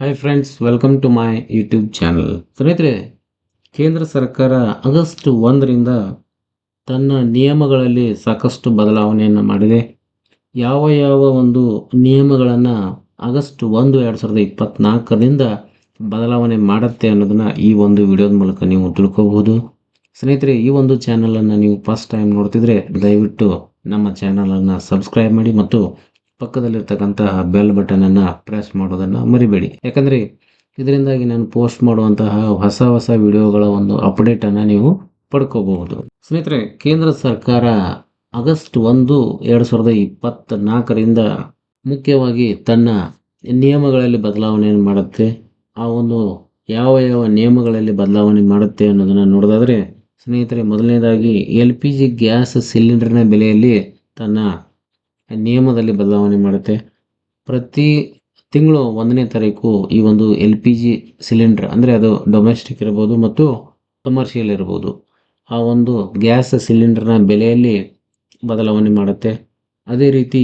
Hi friends welcome to my YouTube channel ಸ್ನೇಹಿತರೆ, ಕೇಂದ್ರ ಸರ್ಕಾರ ಆಗಸ್ಟ್ ಒಂದರಿಂದ ತನ್ನ ನಿಯಮಗಳಲ್ಲಿ ಸಾಕಷ್ಟು ಬದಲಾವಣೆಯನ್ನು ಮಾಡಿದೆ. ಯಾವ ಯಾವ ಒಂದು ನಿಯಮಗಳನ್ನು ಆಗಸ್ಟ್ ಒಂದು, ಎರಡು ಸಾವಿರದ ಇಪ್ಪತ್ತ್ನಾಲ್ಕರಿಂದ ಬದಲಾವಣೆ ಮಾಡುತ್ತೆ ಅನ್ನೋದನ್ನು ಈ ಒಂದು ವಿಡಿಯೋದ ಮೂಲಕ ನೀವು ತಿಳ್ಕೋಬಹುದು. ಸ್ನೇಹಿತರೆ, ಈ ಒಂದು ಚಾನಲನ್ನು ನೀವು ಫಸ್ಟ್ ಟೈಮ್ ನೋಡ್ತಿದ್ರೆ ದಯವಿಟ್ಟು ನಮ್ಮ ಚಾನಲನ್ನು ಸಬ್ಸ್ಕ್ರೈಬ್ ಮಾಡಿ ಮತ್ತು ಪಕ್ಕದಲ್ಲಿರ್ತಕ್ಕಂತಹ ಬೆಲ್ ಬಟನನ್ನು ಪ್ರೆಸ್ ಮಾಡೋದನ್ನ ಮರಿಬೇಡಿ. ಯಾಕಂದ್ರೆ ಇದರಿಂದಾಗಿ ನಾನು ಪೋಸ್ಟ್ ಮಾಡುವಂತಹ ಹೊಸ ಹೊಸ ವಿಡಿಯೋಗಳ ಒಂದು ಅಪ್ಡೇಟ್ ಅನ್ನ ನೀವು ಪಡ್ಕೋಬಹುದು. ಸ್ನೇಹಿತರೆ, ಕೇಂದ್ರ ಸರ್ಕಾರ ಆಗಸ್ಟ್ ಒಂದು, ಎರಡು ಸಾವಿರದ ಇಪ್ಪತ್ತ್ನಾಲ್ಕರಿಂದ ಮುಖ್ಯವಾಗಿ ತನ್ನ ನಿಯಮಗಳಲ್ಲಿ ಬದಲಾವಣೆಯನ್ನು ಮಾಡುತ್ತೆ, ಆ ಒಂದು ಯಾವ ಯಾವ ನಿಯಮಗಳಲ್ಲಿ ಬದಲಾವಣೆ ಮಾಡುತ್ತೆ ಅನ್ನೋದನ್ನು ನೋಡೋದಾದ್ರೆ, ಸ್ನೇಹಿತರೆ, ಮೊದಲನೇದಾಗಿ ಎಲ್ ಪಿ ಜಿ ಗ್ಯಾಸ್ ಸಿಲಿಂಡರ್ನ ಬೆಲೆಯಲ್ಲಿ ತನ್ನ ನಿಯಮದಲ್ಲಿ ಬದಲಾವಣೆ ಮಾಡುತ್ತೆ. ಪ್ರತಿ ತಿಂಗಳು ಒಂದನೇ ತಾರೀಕು ಈ ಒಂದು ಎಲ್ ಪಿ ಜಿ ಸಿಲಿಂಡರ್, ಅಂದರೆ ಅದು ಡೊಮೆಸ್ಟಿಕ್ ಇರ್ಬೋದು ಮತ್ತು ಕಮರ್ಷಿಯಲ್ ಇರ್ಬೋದು, ಆ ಒಂದು ಗ್ಯಾಸ್ ಸಿಲಿಂಡರ್ನ ಬೆಲೆಯಲ್ಲಿ ಬದಲಾವಣೆ ಮಾಡುತ್ತೆ. ಅದೇ ರೀತಿ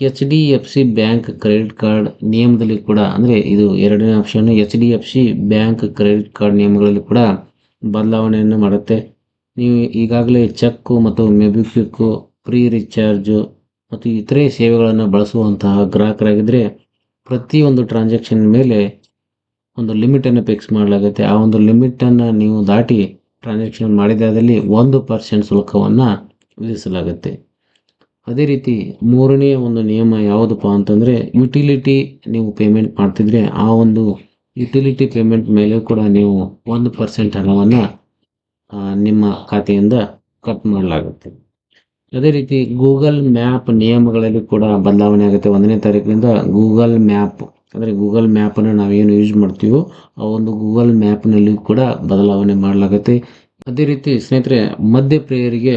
H D F C bank credit card ನಿಯಮದಲ್ಲಿ ಕೂಡ, ಅಂದರೆ ಇದು ಎರಡನೇ option H D F C bank credit card ನಿಯಮಗಳಲ್ಲಿ ಕೂಡ ಬದಲಾವಣೆಯನ್ನು ಮಾಡುತ್ತೆ. ನೀವು ಈಗಾಗಲೇ ಚೆಕ್ಕು ಮತ್ತು ಮೆಬಿಕ್ವಿಕ್ಕು ಫ್ರೀ ರಿಚಾರ್ಜು ಮತ್ತು ಇತರೆ ಸೇವೆಗಳನ್ನು ಬಳಸುವಂತಹ ಗ್ರಾಹಕರಾಗಿದ್ದರೆ ಪ್ರತಿಯೊಂದು ಟ್ರಾನ್ಸಾಕ್ಷನ್ ಮೇಲೆ ಒಂದು ಲಿಮಿಟನ್ನು ಫಿಕ್ಸ್ ಮಾಡಲಾಗುತ್ತೆ. ಆ ಒಂದು ಲಿಮಿಟನ್ನು ನೀವು ದಾಟಿ ಟ್ರಾನ್ಸಾಕ್ಷನ್ ಮಾಡಿದಾದಲ್ಲಿ ಒಂದು ಪರ್ಸೆಂಟ್ ಶುಲ್ಕವನ್ನು ವಿಧಿಸಲಾಗುತ್ತೆ. ಅದೇ ರೀತಿ ಮೂರನೇ ಒಂದು ನಿಯಮ ಯಾವುದಪ್ಪ ಅಂತಂದರೆ ಯುಟಿಲಿಟಿ ನೀವು ಪೇಮೆಂಟ್ ಮಾಡ್ತಿದ್ರೆ ಆ ಒಂದು ಯುಟಿಲಿಟಿ ಪೇಮೆಂಟ್ ಮೇಲೆ ಕೂಡ ನೀವು ಒಂದು ಪರ್ಸೆಂಟ್ ಹಣವನ್ನು ನಿಮ್ಮ ಖಾತೆಯಿಂದ ಕಟ್ ಮಾಡಲಾಗುತ್ತೆ. ಅದೇ ರೀತಿ ಗೂಗಲ್ ಮ್ಯಾಪ್ ನಿಯಮಗಳಲ್ಲಿ ಕೂಡ ಬದಲಾವಣೆ ಆಗುತ್ತೆ. ಒಂದನೇ ತಾರೀಕಿನಿಂದ ಗೂಗಲ್ ಮ್ಯಾಪ್, ಅಂದರೆ ಗೂಗಲ್ ಮ್ಯಾಪನ್ನು ನಾವೇನು ಯೂಸ್ ಮಾಡ್ತೀವೋ, ಆ ಒಂದು ಗೂಗಲ್ ಮ್ಯಾಪ್ನಲ್ಲಿ ಕೂಡ ಬದಲಾವಣೆ ಮಾಡಲಾಗುತ್ತೆ. ಅದೇ ರೀತಿ ಸ್ನೇಹಿತರೆ ಮದ್ಯಪ್ರಿಯರಿಗೆ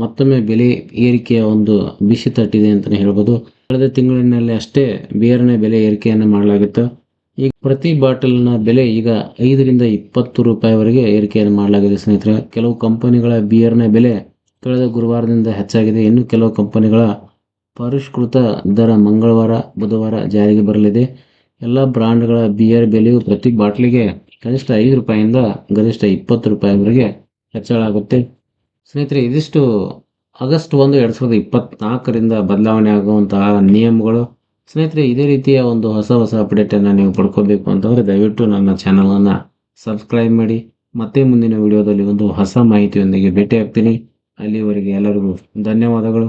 ಮತ್ತೊಮ್ಮೆ ಬೆಲೆ ಏರಿಕೆಯ ಒಂದು ಬಿಸಿ ತಟ್ಟಿದೆ ಅಂತಲೇ ಹೇಳ್ಬೋದು. ಕಳೆದ ತಿಂಗಳಿನಲ್ಲಿ ಅಷ್ಟೇ ಬಿಯರ್ನ ಬೆಲೆ ಏರಿಕೆಯನ್ನು ಮಾಡಲಾಗಿತ್ತು. ಈಗ ಪ್ರತಿ ಬಾಟಲ್ನ ಬೆಲೆ ಈಗ ಐದರಿಂದ ಇಪ್ಪತ್ತು ರೂಪಾಯಿವರೆಗೆ ಏರಿಕೆಯನ್ನು ಮಾಡಲಾಗಿದೆ ಸ್ನೇಹಿತರೆ. ಕೆಲವು ಕಂಪನಿಗಳ ಬಿಯರ್ನ ಬೆಲೆ ಕಳೆದ ಗುರುವಾರದಿಂದ ಹೆಚ್ಚಾಗಿದೆ. ಇನ್ನು ಕೆಲವು ಕಂಪನಿಗಳ ಪರಿಷ್ಕೃತ ದರ ಮಂಗಳವಾರ, ಬುಧವಾರ ಜಾರಿಗೆ ಬರಲಿದೆ. ಎಲ್ಲ ಬ್ರಾಂಡ್ಗಳ ಬಿಯರ್ ಬೆಲೆಯು ಪ್ರತಿ ಬಾಟ್ಲಿಗೆ ಕನಿಷ್ಠ ಐದು ರೂಪಾಯಿಂದ ಗರಿಷ್ಠ ಇಪ್ಪತ್ತು ರೂಪಾಯಿವರೆಗೆ ಹೆಚ್ಚಳ ಆಗುತ್ತೆ ಸ್ನೇಹಿತರೆ, ಇದಿಷ್ಟು ಆಗಸ್ಟ್ ಒಂದು, ಎರಡು ಸಾವಿರದ ಇಪ್ಪತ್ತ್ನಾಲ್ಕರಿಂದ ಬದಲಾವಣೆ ಆಗುವಂತಹ ನಿಯಮಗಳು. ಸ್ನೇಹಿತರೆ, ಇದೇ ರೀತಿಯ ಒಂದು ಹೊಸ ಹೊಸ ಅಪ್ಡೇಟನ್ನು ನೀವು ಪಡ್ಕೋಬೇಕು ಅಂತಂದರೆ ದಯವಿಟ್ಟು ನನ್ನ ಚಾನಲನ್ನು ಸಬ್ಸ್ಕ್ರೈಬ್ ಮಾಡಿ. ಮತ್ತೆ ಮುಂದಿನ ವಿಡಿಯೋದಲ್ಲಿ ಒಂದು ಹೊಸ ಮಾಹಿತಿಯೊಂದಿಗೆ ಭೇಟಿ ಆಗ್ತೀನಿ ಅಲ್ಲಿವರೆಗೆ ಎಲ್ಲರಿಗೂ ಧನ್ಯವಾದಗಳು.